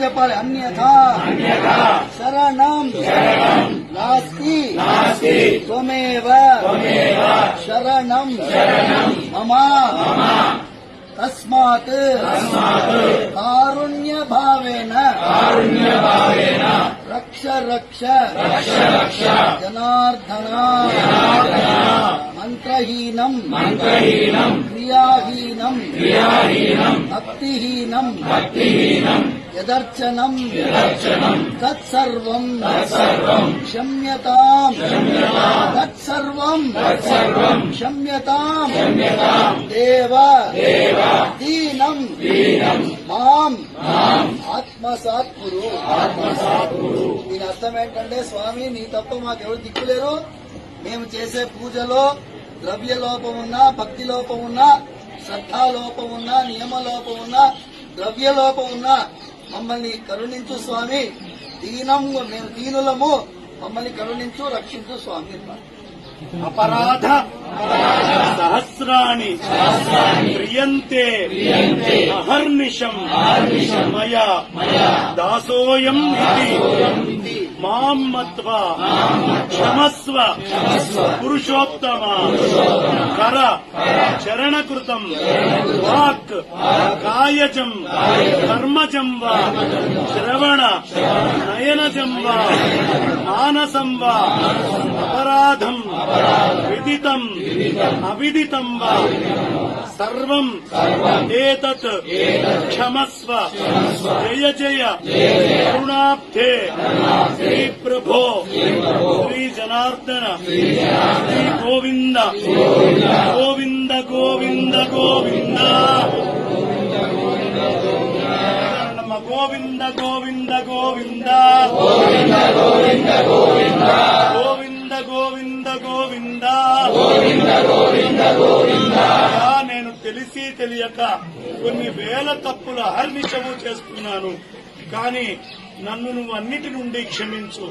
చెప్పాలి అన్యథా శరణం నాస్తి త్వమేవ శరణం మమ తస్మాత్ కారుణ్య భావేన రక్ష రక్ష జనార్దన మంత్రహీనం క్రియాహీనం. భక్తిహీనం. యదర్చనం. తత్సర్వం. క్షమ్యతాం. తత్సర్వం. క్షమ్యతాం. దేవ. దీనం మాం. ఆత్మసాత్ కురు దీని అర్థం ఏంటంటే స్వామి నీ తప్ప మాకెవరు దిక్కులేరు. మేము చేసే పూజలో ద్రవ్య లోపం ఉన్నా భక్తి లోపం ఉన్నా శ్రద్ధా లోపం ఉన్నా నియమ లోపం ఉన్నా ద్రవ్య లోపం ఉన్నా మమ్మల్ని కరుణించు స్వామి దీనం మేము దీనులము మమ్మల్ని కరుణించు రక్షించు స్వామి. అపరాధ సహస్రాణి క్రియంతే అహర్నిశం మయా దాసోయం ఇది మాం మత్వా క్షమస్వ పురుషోత్తమ కర చరణకృతం వాక్ కాయజం కర్మజం వా శ్రవణ నయనజం వా మానసం వా అపరాధం విదితం అవిదితం వా. సర్వం. ఏతత్. క్షమస్వ. జయ జయ కరుణాబ్ధే శ్రీ ప్రభో శ్రీ జనార్దన శ్రీ గోవింద గోవింద గోవింద. గోవింద గోవింద గోవింద గోవింద. గోవింద గోవింద గోవింద. గోవింద అయ్యా, నేను తెలిసి తెలియక కొన్ని వేల తప్పుల అహర్నిశము చేస్తున్నాను. కానీ నన్ను నువ్వు అన్నిటి నుండి క్షమించు.